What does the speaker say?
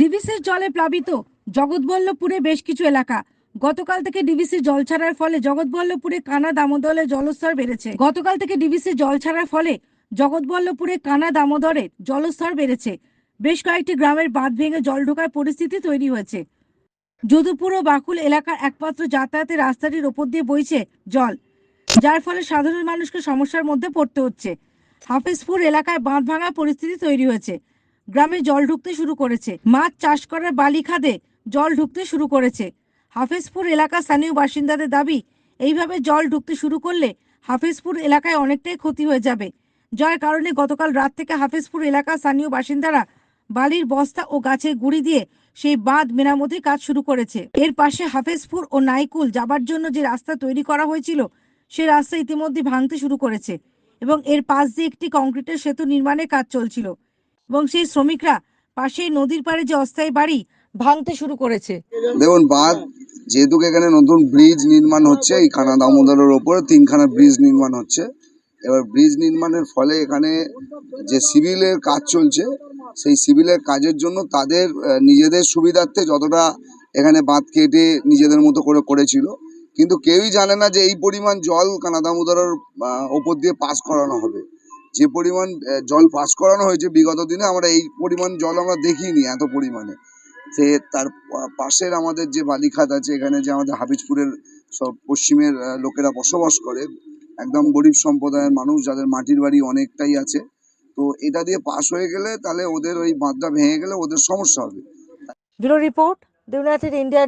ডিভিসির জলে প্লাবিত জগৎবল্লভপুরে বেশ কিছু এলাকা। গতকাল থেকে ডিভিসি জল ছাড়ার ফলে জগৎবল্লভপুরে কানা দামোদরের জলস্তর বেড়েছে। গতকাল থেকে ডিভিসি জল ছাড়ার ফলে জগৎবল্লভপুরে কানা দামোদরের জলস্তর বেড়েছে। বেশ কয়েকটি গ্রামের বাঁধ ভেঙে জল ঢোকার পরিস্থিতি তৈরি হয়েছে। যদুপুর ও বাকুল এলাকার একমাত্র যাতায়াতের রাস্তাটির ওপর দিয়ে বইছে জল, যার ফলে সাধারণ মানুষকে সমস্যার মধ্যে পড়তে হচ্ছে। হাফিজপুর এলাকায় বাঁধ ভাঙার পরিস্থিতি তৈরি হয়েছে। গ্রামে জল ঢুকতে শুরু করেছে। মাছ চাষ করার বালি খাদে জল ঢুকতে শুরু করেছে। হাফেজপুর এলাকার স্থানীয় বাসিন্দাদের দাবি, এইভাবে জল ঢুকতে শুরু করলে হাফিজপুর এলাকায় অনেকটাই ক্ষতি হয়ে যাবে। যার কারণে গতকাল রাত থেকে হাফেজপুর এলাকার স্থানীয় বাসিন্দারা বালির বস্তা ও গাছের গুড়ি দিয়ে সেই বাঁধ মেরামতির কাজ শুরু করেছে। এর পাশে হাফেজপুর ও নাইকুল যাবার জন্য যে রাস্তা তৈরি করা হয়েছিল, সে রাস্তা ইতিমধ্যে ভাঙতে শুরু করেছে এবং এর পাশ দিয়ে একটি কংক্রিটের সেতু নির্মাণের কাজ চলছিল। এবং সেই শ্রমিকরা পাশেই নদীর পাড়ে যে অস্থায়ী বাড়ি ভাঙতে শুরু করেছে। দেখুন, বাঁধ যেহেতু এখানে নতুন ব্রিজ নির্মাণ হচ্ছে, এই খানা দামোদরের ওপরে তিনখানা ব্রিজ নির্মাণ হচ্ছে। এবার ব্রিজ নির্মাণের ফলে এখানে যে সিভিলের কাজ চলছে, সেই সিভিলের কাজের জন্য তাদের নিজেদের সুবিধার্থে যতটা এখানে বাঁধ কেটে নিজেদের মতো করে করেছিল। কিন্তু কেউই জানে না যে এই পরিমাণ জল কানা দামোদরের ওপর দিয়ে পাস করানো হবে। যে পরিমাণ জল পাস করানো হয়েছে বিগত দিনে, আমরা এই পরিমাণ জল আমরা দেখিনি এত পরিমাণে। সে তার পাশের আমাদের যে বালিখাত আছে, এখানে যে আমাদের হাবিজপুরের সব পশ্চিমের লোকেরা বসবাস করে, একদম গরিব সম্প্রদায়ের মানুষ যাদের মাটির বাড়ি অনেকটাই আছে, তো এটা দিয়ে পাশ হয়ে গেলে তাহলে ওদের ওই বাঁধটা ভেঙে গেলে ওদের সমস্যা হবে। Bureau report United India